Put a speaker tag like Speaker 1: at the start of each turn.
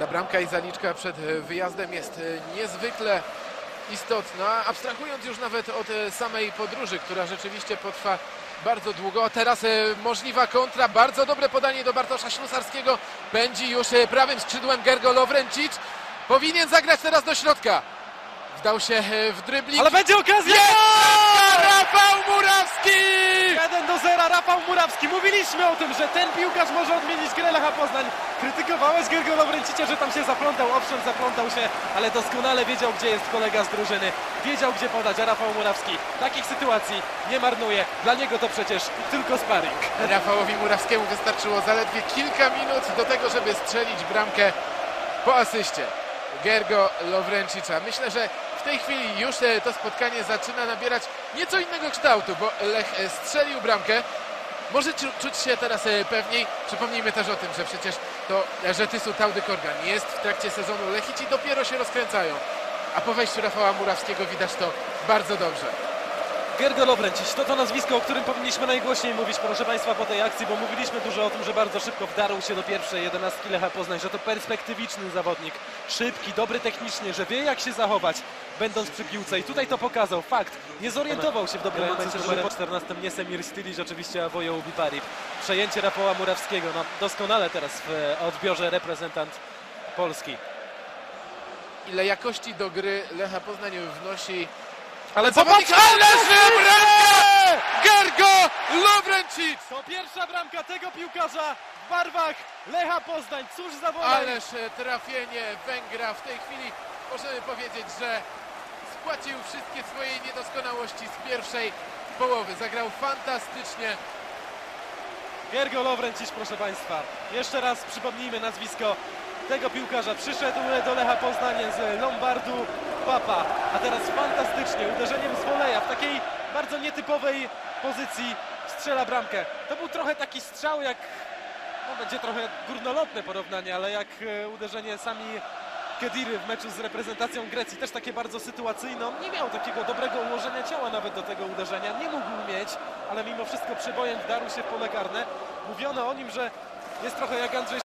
Speaker 1: Ta bramka i zaliczka przed e, wyjazdem jest e, niezwykle istotna, abstrahując już nawet od e, samej podróży, która rzeczywiście potrwa bardzo długo. Teraz możliwa kontra, bardzo dobre podanie do Bartosza Ślusarskiego. Pędzi już prawym skrzydłem Gergo Lovrencic. Powinien zagrać teraz do środka. Wdał się w drybling.
Speaker 2: Ale będzie okazja!
Speaker 1: Jest!
Speaker 2: Mówiliśmy o tym, że ten piłkarz może odmienić grę Lecha Poznań. Krytykowałeś Gergo Lawrencicia, że tam się zaplątał. Owszem, zaplątał się, ale doskonale wiedział, gdzie jest kolega z drużyny. Wiedział, gdzie podać, a Rafał Murawski takich sytuacji nie marnuje. Dla niego to przecież tylko sparring.
Speaker 1: Rafałowi Murawskiemu wystarczyło zaledwie kilka minut do tego, żeby strzelić bramkę po asyście Gergo Lovrencicza. Myślę, że w tej chwili już e, to spotkanie zaczyna nabierać nieco innego kształtu, bo Lech e, strzelił bramkę. Może czu- czuć się teraz e, pewniej. Przypomnijmy też o tym, że przecież to Żetysu Taudy Korgan jest w trakcie sezonu Lechici dopiero się rozkręcają. A po wejściu Rafała Murawskiego widać to bardzo dobrze.
Speaker 2: Gergo Lawrencic to to nazwisko, o którym powinniśmy najgłośniej mówić, proszę Państwa, po tej akcji, bo mówiliśmy dużo o tym, że bardzo szybko wdarł się do pierwszej jedenastki Lecha Poznań, że to perspektywiczny zawodnik, szybki, dobry technicznie, że wie jak się zachować, będąc przy piłce i tutaj to pokazał, fakt, nie zorientował się w dobrym momencie, że po 14 nie Semir Stilic, oczywiście Avoyo Ubipari. Przejęcie Rafała Murawskiego, no doskonale teraz w odbiorze reprezentant Polski.
Speaker 1: Ile jakości do gry Lecha Poznań wnosi
Speaker 2: Ale
Speaker 1: Zawodnik,
Speaker 2: zobaczcie!
Speaker 1: ależ bramka! Gergo Lovrencic!
Speaker 2: To pierwsza bramka tego piłkarza w barwach Lecha Poznań, cóż za wola!
Speaker 1: Ależ e, trafienie Węgra w tej chwili możemy powiedzieć, że spłacił wszystkie swoje niedoskonałości z pierwszej połowy. Zagrał fantastycznie.
Speaker 2: Gergo Lawrencic, proszę Państwa. Jeszcze raz przypomnijmy nazwisko tego piłkarza. Przyszedł do Lecha Poznań z Lombardu Papa, a teraz fantastycznie uderzeniem z woleja w takiej bardzo nietypowej pozycji strzela bramkę. To był trochę taki strzał jak, no będzie trochę górnolotne porównanie, ale jak e, uderzenie sami Kediry w meczu z reprezentacją Grecji. Też takie bardzo sytuacyjne. On nie miał takiego dobrego ułożenia ciała nawet do tego uderzenia. Nie mógł mieć, ale mimo wszystko przebojem wdarł się w pole karne. Mówiono o nim, że jest trochę jak Andrzej